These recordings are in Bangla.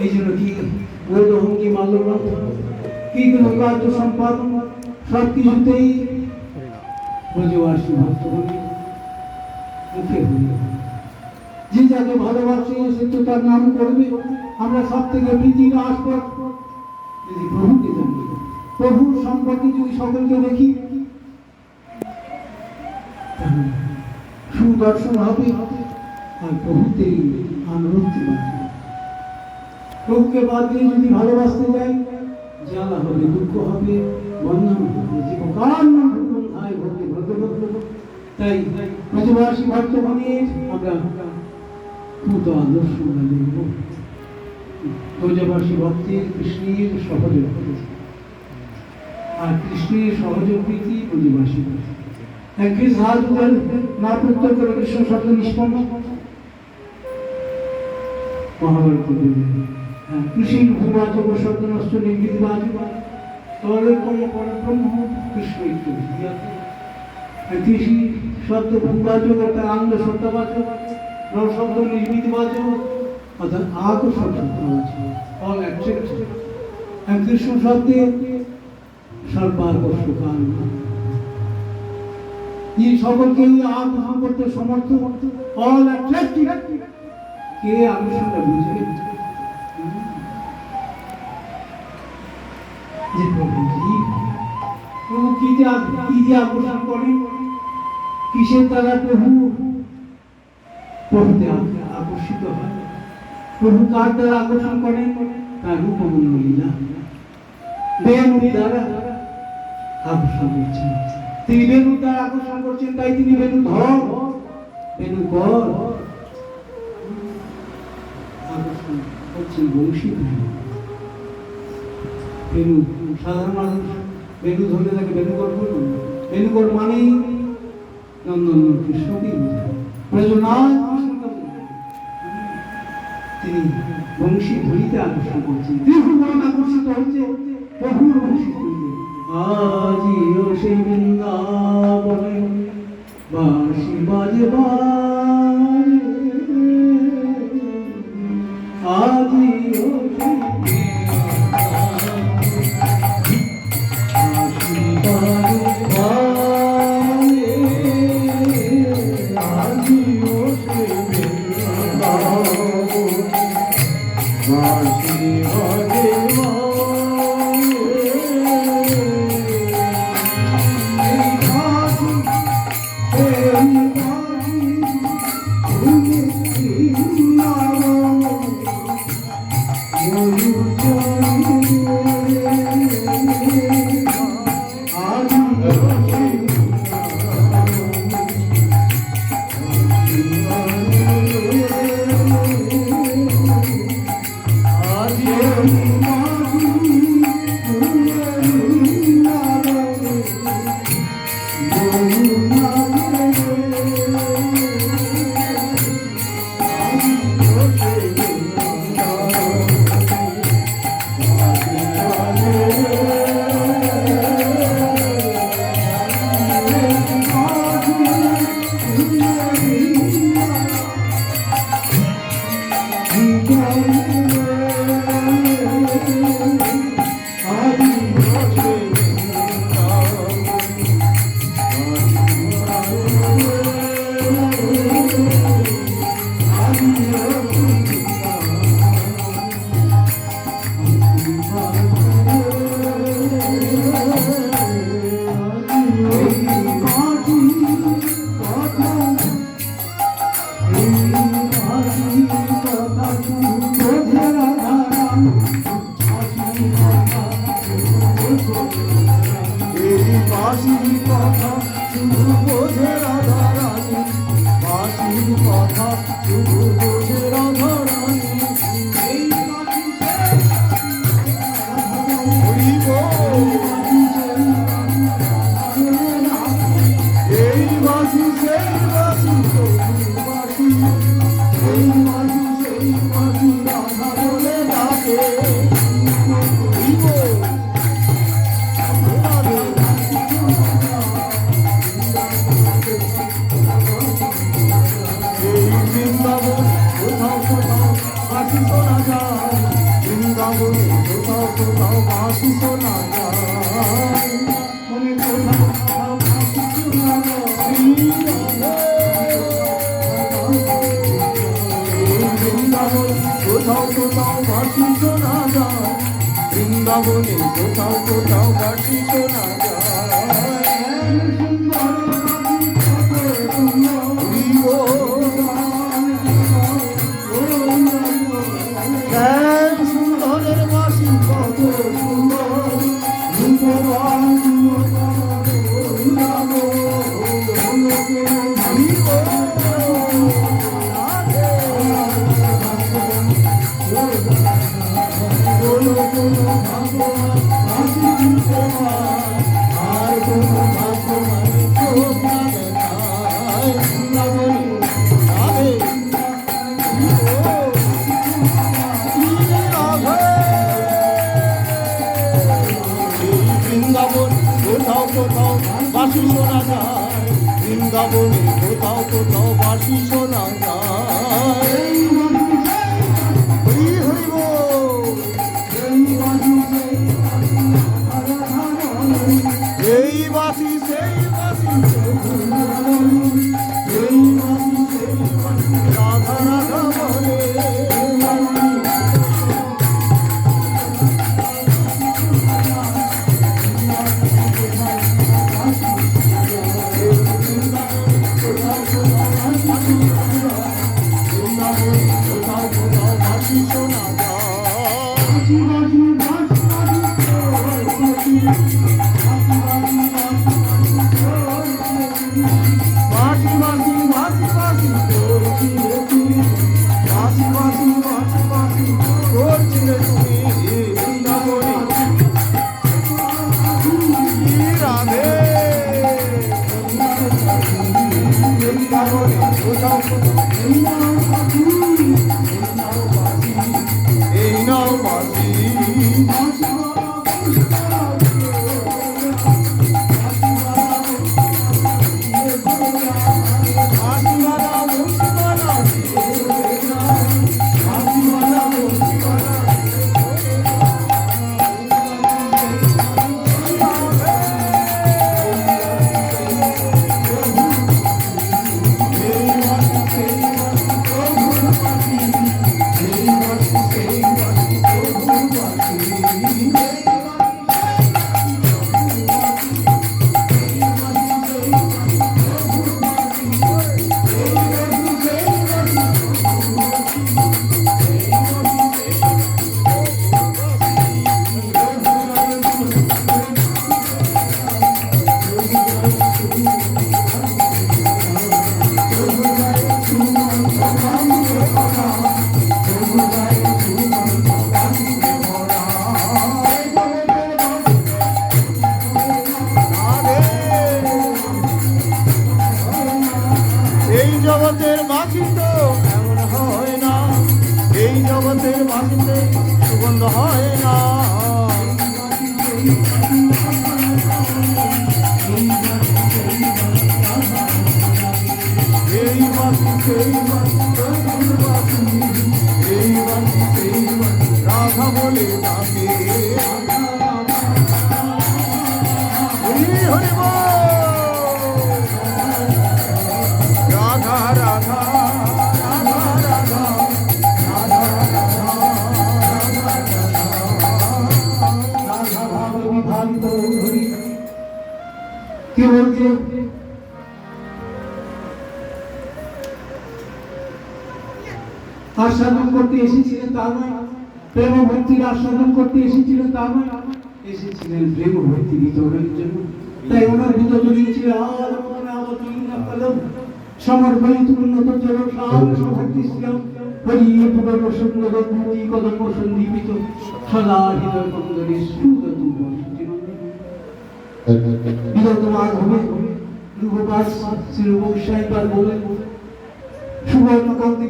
এই জন্য কি বৈদহঙ্গি মাল্যগ্রন্থ কি কোনো কার্য সম্পাদন সব কিছুতেই ব্রজবাসী ভক্তগণ মুখে যে যাকে ভালোবাসে, সে তো তার নাম করবে। আমরা সব থেকে প্রীতির আসপদ যদি প্রভুকে জানি, প্রভুর সম্পর্কে যদি সকলকে দেখি সুদর্শন হবে আর প্রভুতেই আনন্দ প্রভুকে বাদ দিয়ে যদি ভালোবাসতে যাই জ্বালা হবে, দুঃখ হবে বন্ধন হবে, জীবকাল ভাই ভক্তি ভদ্রভদ্র তাই আদর্শ ভক্তের কৃষ্ণের সহযোগ আর কৃষ্ণের সহযোগ প্রীতি ব্রজবাসী ভক্তি একই সাহায্য না প্রত্যয় করে কৃষ্ণ শব্দ নিষ্পন্ন। মহাভারত কৃষি ভূমাজ শব্দ নষ্ট নির্মিত বাজ তলে কোন পরব্রহ্ম কৃষ্ণ কৃষি শব্দ ভূবাচক শব্দ নির্মিত বাচক, অর্থাৎ আকর্ষণ সত্যবাচক অল আর কৃষ্ণ শব্দে সর্বাকর্ষক আনন্দ যিনি সকলকে আকর্ষণ করতে সমর্থ কে আকর্ষণটা বুঝবে যে কি যে আকর্ষণ করে, কিসের দ্বারা প্রভু প্রভুতে আকর্ষিত হয়? প্রভু কার দ্বারা আকর্ষণ করেন তার রূপমূল্য লীলা দ্বারা আকর্ষণ করছেন। তিনি বেনুর দ্বারা আকর্ষণ করছেন, তাই তিনি বেনু ধর। বেনু কর। আকর্ষণ করছেন বংশী বেনু সাধারণ মানুষ বেনু ধরলে তাকে বেনুকর বলব না। বেনুকর মানেই নন্দন তিনি বংশী ধরিতে আকর্ষণ করছেন। ত্রিভুবন আকর্ষিত হচ্ছে প্রভুর বংশী আজিও সেই বৃন্দাবনে বাজে বাজে বাসির কথা শুধু বোঝে রাধা রানী। বাসির কথা শুধু কোথাও কোথাও বাঁশি শোনা যায়। বৃন্দাবনে কোথাও কোথাও বাঁশি শোনা কোথাও কোথাও বাসি শোনা যায় বৃন্দাবনে কোথাও কোথাও বাসি শোনা যায় কি বলছে আস্বাদন করতে এসেছিলেন তা নয়। প্রেম ভক্তির আস্বাদন করতে এসেছিলেন তা নয়, এসেছিলেন প্রেম ভক্তি বিতরণের জন্য। তাই ওনার ভিতর জড়িয়েছিল আলম সমর্পয়িত উন্নত জল সাম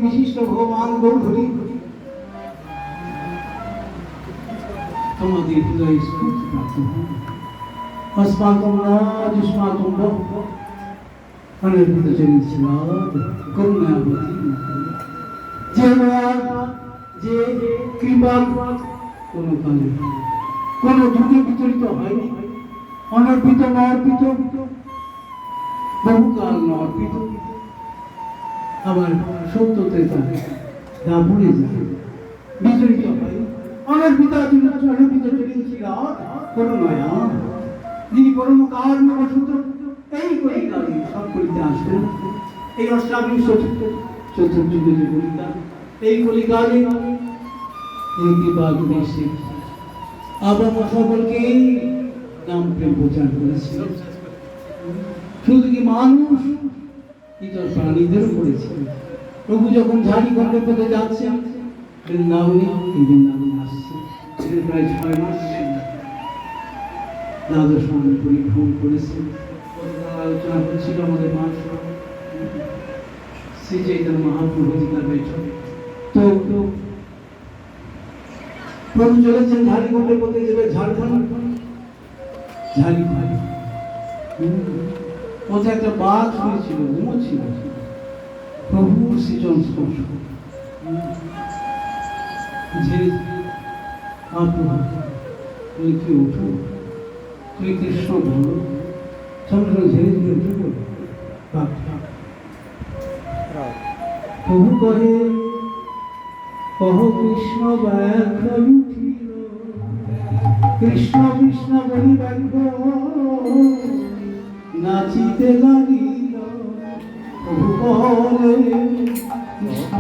বিশিষ্ট ভগবান গৌরী তোমাদের হৃদয়ে স্ফূর্তি প্রাপ্ত হোক अस्माकं राजुष्माकं बहु अनर्पितचरित्स्यात् करुणावती যে দয়া যে কৃপা কোনো কালে কোনো যুগে বিচলিত হয়নি অনর্পিত নর্পিত বহুকাল নর্পিত আবার সত্য ত্রেতা দাপুরে যায় বিচলিত হয় অনর্পিতা অনর্পিত চলিয়েছিল করুণয়া যিনি পরম কারণ বসত এই কলিকালে সব কলিতে আসবেন। এই অষ্টাবিংশ চতুর্থ যুগে কলিকা। এই কলিকালে এই কৃপা দেশে আমরা সকলকে নাম প্রেম প্রচার করেছি। শুধু কি মানুষ ইতর প্রাণীদেরও করেছে প্রভু যখন ঝাড়ি ঘরে পথে যাচ্ছে বৃন্দাবনে বৃন্দাবনে আসছে ছেলে প্রায় ছয় মাস দ্বাদশ আমি পরিভ্রমণ করেছে। আলোচনা করছিল আমাদের মা শ্রী চৈতন্য মহাপ্রভুজিকার বৈঠক। তো প্রভু চলেছেন ঝাড়ি ঘটে পথে যাবে ঝাড়খণ্ড ঝাড়ি ঘাড়ি পথে একটা বাঘ শুয়েছিল ঘুমোচ্ছিল প্রভুর সৃজন স্পর্শ। ঝেড়ে মহাপ্রভু তুমি কি উঠো তুমি কৃষ্ণ বলো সঙ্গে ঝেড়ে ঝেড়ে উঠে পড়ো প্রভু কহে কহ কৃষ্ণ ব্যাঘ্র উঠিল, কৃষ্ণ কৃষ্ণ বলি ব্যাঘ্র নাচিতে লাগিল। প্রভু কৃষ্ণ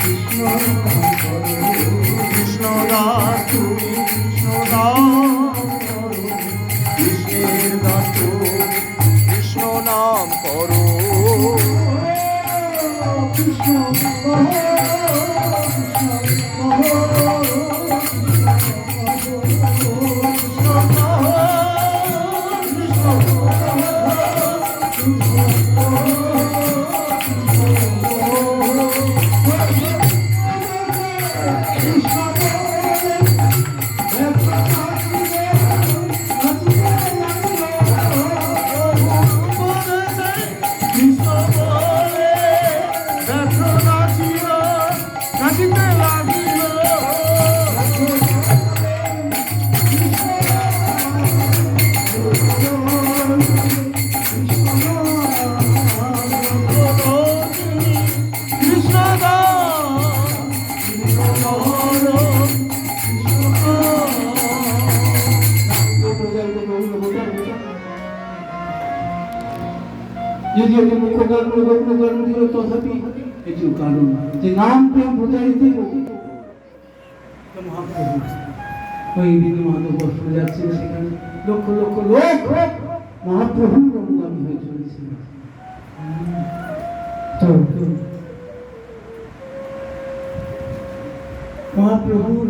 কৃষ্ণদাস যদি মুখ্য কারণ গৌণ কারণ ছিল তথাপি এটিও কারণ যে নাম প্রেম প্রচারিত মহাপ্রভু ওই বস্ত্র যাচ্ছেন সেখানে। লক্ষ লক্ষ লোক মহাপ্রভু অনুগামী হয়ে চলেছে মহাপ্রভুর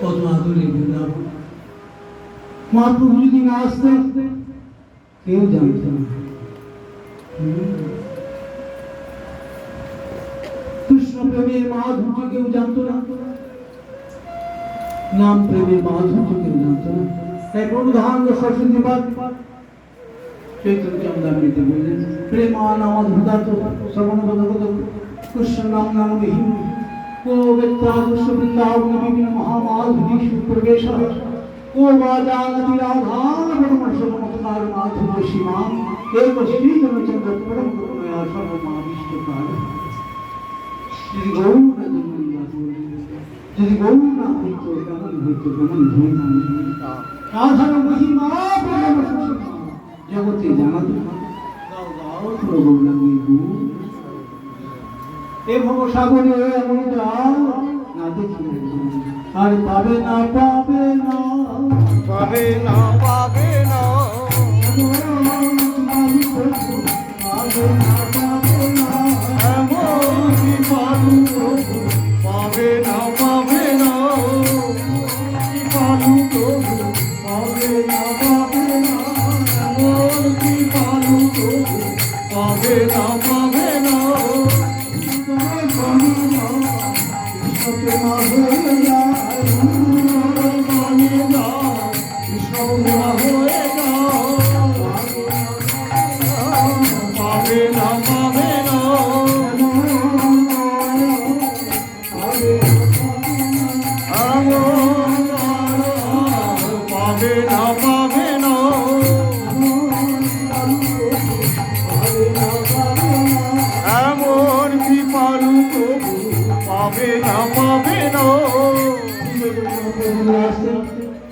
কত আদরে বৃন্দাবন। মহাপ্রভু যদি না আসতেন, কেউ জানত নাম প্রেমের মাধুর্য কেউ জানতো না তাই প্রধান সরস্বতী পাঠ চৈতন্য চন্দ্রামৃতে বললেন প্রেমান আমার ভূতার্থ শ্রবণ বোধগত কৃষ্ণ নাম নাম বিহীন কো বেত্তাদর্শ বৃন্দাবন বিভিন্ন মহামাধুরী প্রবেশ কো বা জানতি রাধান পরমর্শ যদি গৌর না হইত কেমন হইত কেমন রাধার মহিমা পরমর্শ জগতে জানাতো এ ভব সাগরে এমন যাও না দেখি আর পাবে না পাবে না। পাবে না পাবে না। পাবে না। পাবে না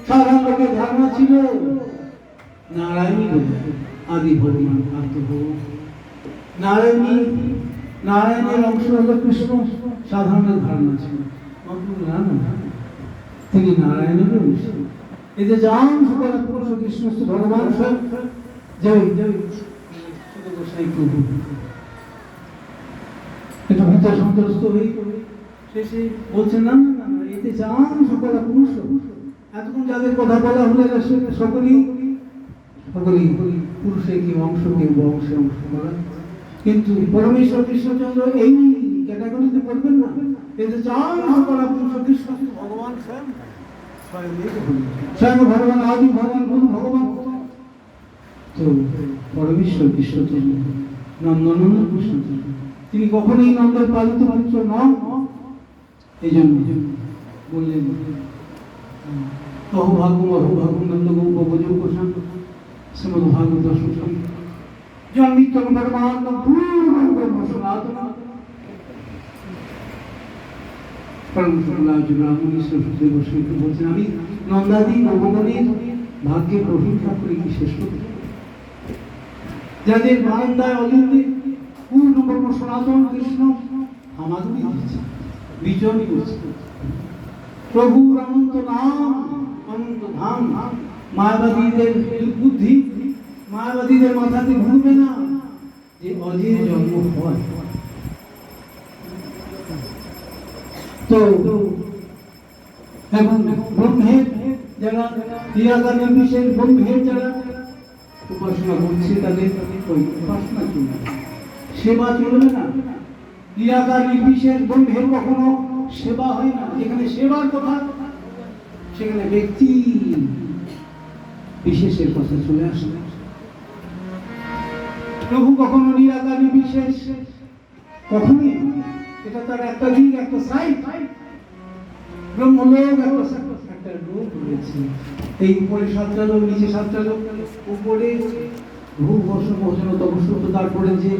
সাধারণ লোকের ধারণা ছিল, নারায়ণী আদি ভগবান আত্ম নারায়ণী, নারায়ণের অংশ হল কৃষ্ণ তিনি নারায়ণের অংশ। এতে যান পুরুষ কৃষ্ণ ভগবান স্বয়ং জয় গোসাই প্রভু। একটু সন্ত্রস্ত হয়ে শেষে বলছেন না না না এতে যান সকল পুরুষ এতক্ষণ যাদের কথা বলা হলে সকলেই সকলেই পুরুষের কি অংশ কেউ অংশে অংশ করা? কিন্তু পরমেশ্বর কৃষ্ণচন্দ্র এই ক্যাটাগরিতে পড়বেন না। এতে চান সকল পুরুষ কৃষ্ণ ভগবান স্বয়ং। স্বয়ং ভগবান। আদি ভগবান কোন ভগবান। তো পরমেশ্বর কৃষ্ণচন্দ্র নন্দনন্দন কৃষ্ণচন্দ্র তিনি কখনোই নন্দের পালিত পুত্র নন। এই জন্য বললেন বহু ভাগু বহু ভাগু নন্দ গৌপ ভোজন কোষান শ্রীমদ ভাগবত সুষম জন্মিত পরমাত্ম পূর্ণ ব্রহ্ম সনাতন বলছেন, আমি নন্দাদি নবগণের ভাগ্যে প্রশংসা করি কি শেষ করতে? যাদের বারান্দায় অলিন্দে পূর্ণ ব্রহ্ম সনাতন কৃষ্ণ আমাদের দিচ্ছে বিজয় করছে প্রভুর অনন্ত নাম, অনন্ত ধাম। মায়াবাদীদের বুদ্ধি, মায়াবাদীদের মাথাতে ঘুরবে না যে অজের জন্ম হয়। তো এখন ব্রহ্মের যারা ক্রিয়াকার নির্বিশেষ ব্রহ্মের যারা উপাসনা করছে, তাদের ওই উপাসনা চলবে সেবা চলবে না। ক্রিয়াকার নির্বিশেষ ব্রহ্মের কখনো সেবা হয় না। যেখানে সেবার কথা, সেখানে ব্যক্তি বিশেষের কথা চলে আসে। প্রভু কখনো নিরাকার নির্বিশেষ কখনই এটা তার একটা দিক একটা সাইড ব্রহ্মলোক, একটা লোক রয়েছে। এই উপরে সাতটা লোক নিচে সাতটা লোক উপরে ভূ ভোজন তপস্য, তারপরে যে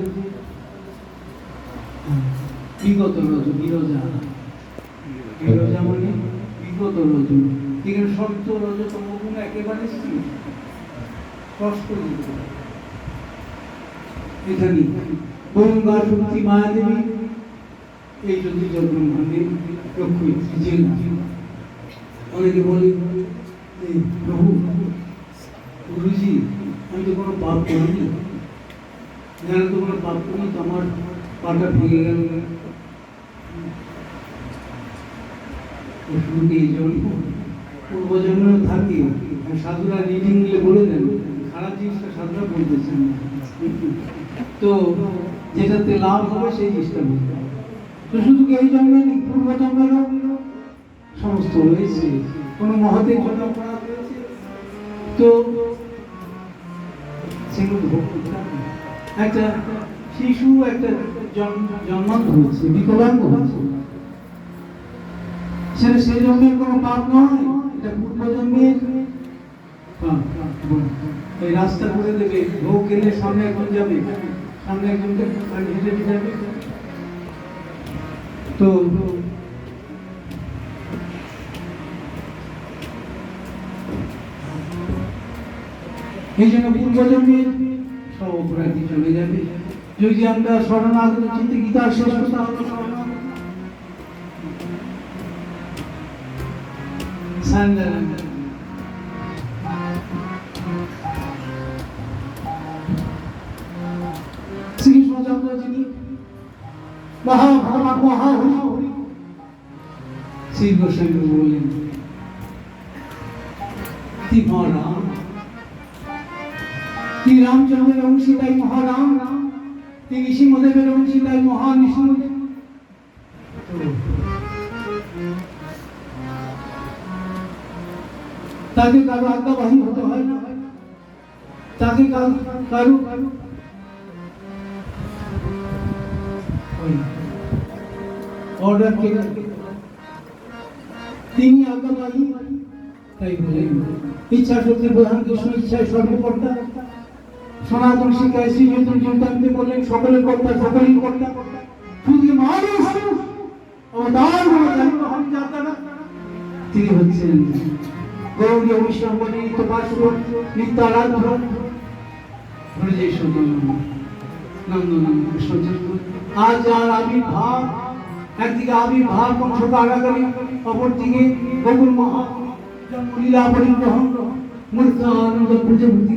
বিগত রজ? বিরজা। বিরজা মানে বিগত রজ? এখানে সত্য রজ তমগুণ একেবারে কষ্ট এখানে গঙ্গা শক্তি মায়া দেবী এই যদি ব্রহ্মাণ্ডে লক্ষ্মী যে অনেকে বলে প্রভু গুরুজি আমি তো কোনো পাপ করিনি। জানো তো কোনো পাপ করিনি, তো আমার গেল শুরুতে পূর্বজন্ম থাকে সাধুরা রিডিং দিলে বলে দেন, খারাপ জিনিসটা সাধুরা বলতেছেন তো যেটাতে লাভ হবে সেই জিনিসটা বলতে তো শুধু এই জন্মে পূর্ব সমস্ত রয়েছে। কোনো মহতের জন্য তো সেগুলো। একটা শিশু, একটা জন্মান্ত হচ্ছে বিকলাঙ্গ হচ্ছে সেটা সেই জন্মের কোনো পাপ নয়, এটা পূর্ব জন্মের এই রাস্তা করে দেবে ভোগ গেলে সামনে একজন যাবে, সামনে একজন হেঁটে হেঁটে যাবে। তো এই জন্য পূর্বজন্মের সব অপরাধী চলে যাবে। যদি আমরা শরণাগত চিন্তে গীতার শেষ কথা রামচন্দ্রের অংশী তাই মহারাম রাম কি নৃসিংহদেবের অংশী তাই মহা নৃসিংহদেব তাকে কারও আজ্ঞাবাহী হতে হয় না। তাকে কারও অর্ডার কে তিনি আজ্ঞাবাহী তাই বলেন ইচ্ছা শক্তি প্রধান কৃষ্ণ ইচ্ছায় সর্বকর্তা সনাতন শিক্ষায় শ্রী চৈতন্য চৈতান্তে বললেন সকলের কর্তা সকলেই কর্তা। শুধু মানুষ অবতার তিনি হচ্ছেন গৌরী বলে নিত্য পার্শ্ব নিত্যারাধ্য। ব্রজেশ নন্দন কৃষ্ণচন্দ্র আজ যার আবির্ভাব, একদিকে আবির্ভাব কংস কারাগারে অপরদিকে গৌর মহা লীলা পরিগ্রহণ। মূর্ত আনন্দ পুজো ভক্তি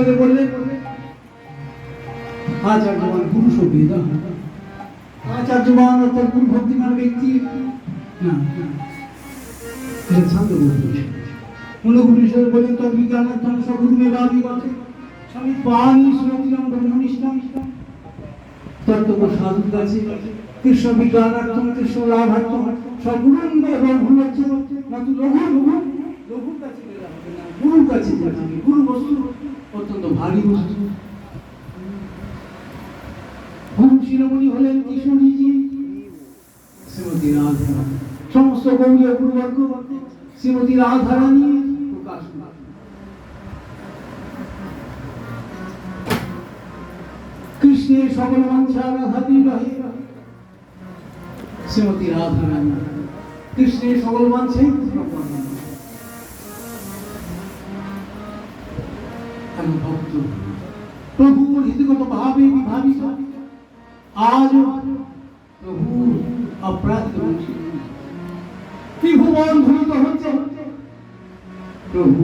সাথে বললেন আচার্যবান পুরুষ ও বেদা। আচার্যবান অর্থাৎ গুরু ভক্তিমান ব্যক্তি। কাছে গুরু বস্তু অত্যন্ত ভারী বস্তু। শিরোমণি হলেন কিশোরীজি, শ্রীমতী রাধা সমস্ত গৌরীয় গুরুবর্গ শ্রীমতী রাধারানী প্রকাশ কৃষ্ণের সকল বাঞ্ছা রাধাতি রহে শ্রীমতী রাধারানী, কৃষ্ণের সকল বাঞ্ছাই আজ প্রভু অপরাধিত বংশী ত্রিভুবন ধরিত হচ্ছে। প্রভু